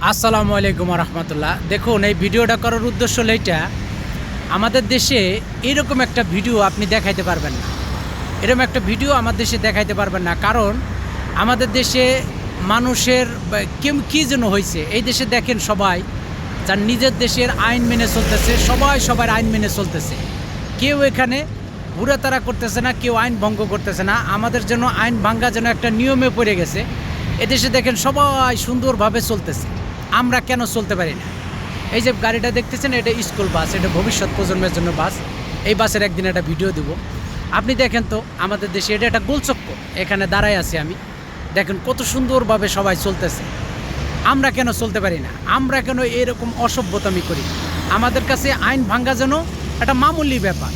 আসসালামু আলাইকুম রহমতুল্লাহ দেখুন, এই ভিডিওটা করার উদ্দেশ্য হলো এইটা, আমাদের দেশে এরকম একটা ভিডিও আপনি দেখাইতে পারবেন না। এরকম একটা ভিডিও আমার দেশে দেখাইতে পারবেন না, কারণ আমাদের দেশে মানুষের কেম, কী যেন হয়েছে এই দেশে দেখেন সবাই, যার নিজের দেশের আইন মেনে চলতেছে, সবাই সবার আইন মেনে চলতেছে। কেউ এখানে ঘুরাতারা করতেছে না, কেউ আইন ভঙ্গ করতেছে না, আমাদের জন্য আইন ভাঙ্গা যেন একটা নিয়মে পড়ে গেছে, এদেশে দেখেন সবাই সুন্দরভাবে চলতেছে। আমরা কেন চলতে পারি না? এই যে গাড়িটা দেখতেছেন, এটা স্কুল বাস এটা ভবিষ্যৎ প্রজন্মের জন্য বাস এই বাসের একদিন একটা ভিডিও দেব। আপনি দেখেন তো, আমাদের দেশে এটা একটা গোলচক্র এখানে দাঁড়ায় আছি আমি। দেখেন কত সুন্দরভাবে সবাই চলতেছে। আমরা কেন চলতে পারি না? আমরা কেন এরকম অসভ্যতামি করি? আমাদের কাছে আইন ভাঙ্গা যেন একটা মামুলি ব্যাপার।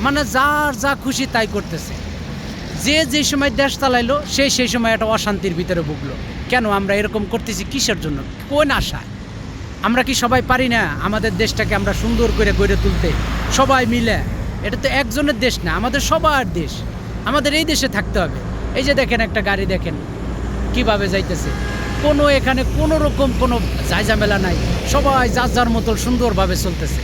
মানে যার যা খুশি তাই করতেছে। যে যে সময় দেশ চালাইলো সেই সেই সময় একটা অশান্তির ভিতরে ভুগলো। কেন আমরা এরকম করতেছি? কিসের জন্য? কোন আশায়? আমরা কি সবাই পারি না আমাদের দেশটাকে আমরা সুন্দর করে গড়ে তুলতে? সবাই মিলে। এটা তো একজনের দেশ না, আমাদের সবার দেশ। আমাদের এই দেশে থাকতে হবে। এই যে দেখেন একটা গাড়ি দেখেন, কীভাবে যাইতেছে। কোনো এখানে কোনো রকম কোনো ঝামেলা নাই। সবাই যার যার মতো সুন্দরভাবে চলতেছে।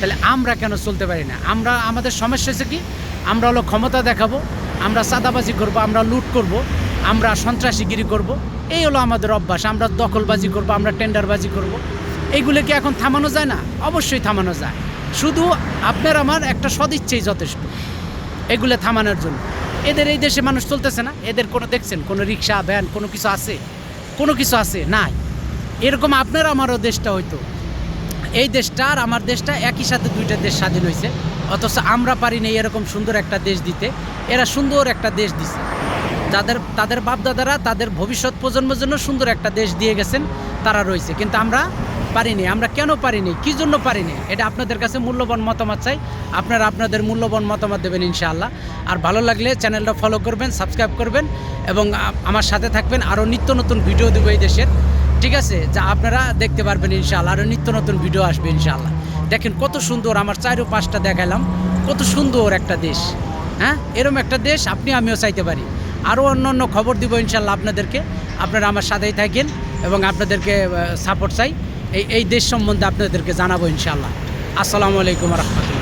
তাহলে আমরা কেন চলতে পারি না? আমরা, আমাদের সমস্যা হচ্ছে কি? আমরা হলো ক্ষমতা দেখাবো, আমরা চাঁদাবাজি করব, আমরা লুট করব, আমরা সন্ত্রাসীগিরি করব। এই হলো আমাদের অভ্যাস, আমরা দখলবাজি করব, আমরা টেন্ডারবাজি করব। এইগুলো কি এখন থামানো যায় না? অবশ্যই থামানো যায়। শুধু আপনার আমার একটা সদিচ্ছেই যথেষ্ট এগুলো থামানোর জন্য। এদের এই দেশে মানুষ চলতেছে না। এদের কোনো দেখছেন? কোনো রিক্সা, ভ্যান, কোনো কিছু আছে? কোনো কিছু আছে? নাই। এরকম আপনার আমারও দেশটা হয়তো। এই দেশটা আর আমার দেশটা একই সাথে দুইটা দেশ স্বাধীন হয়েছে। অথচ আমরা পারিনি এরকম সুন্দর একটা দেশ দিতে। এরা সুন্দর একটা দেশ দিছে। যাদের, তাদের বাপদাদারা তাদের ভবিষ্যৎ প্রজন্মের জন্য সুন্দর একটা দেশ দিয়ে গেছেন, তারা রয়েছে। কিন্তু আমরা পারিনি। আমরা কেন পারিনি? কি জন্য পারিনি? এটা আপনাদের কাছে মূল্যবান মতামত চাই। আপনারা আপনাদের মূল্যবান মতামত দেবেন ইনশাআল্লাহ। আর ভালো লাগলে চ্যানেলটা ফলো করবেন সাবস্ক্রাইব করবেন এবং আমার সাথে থাকবেন। আরও নিত্য নতুন ভিডিও দেবো এই দেশের। ঠিক আছে? যা আপনারা দেখতে পারবেন ইনশাআল্লাহ। আরও নিত্য নতুন ভিডিও আসবে ইনশাআল্লাহ। দেখেন কত সুন্দর আমার চারো পাঁচটা দেখালাম। কত সুন্দর একটা দেশ। হ্যাঁ? এরম একটা দেশ আপনি আমিও চাইতে পারি। আরও অন্য অন্য খবর দিব ইনশাল্লাহ আপনাদেরকে। আপনারা আমার সাথেই থাকেন এবং আপনাদেরকে সাপোর্ট চাই। এই এই দেশ সম্বন্ধে আপনাদেরকে জানাব ইনশাল্লাহ। আসসালামু আলাইকুম রহমতুল্লাহ।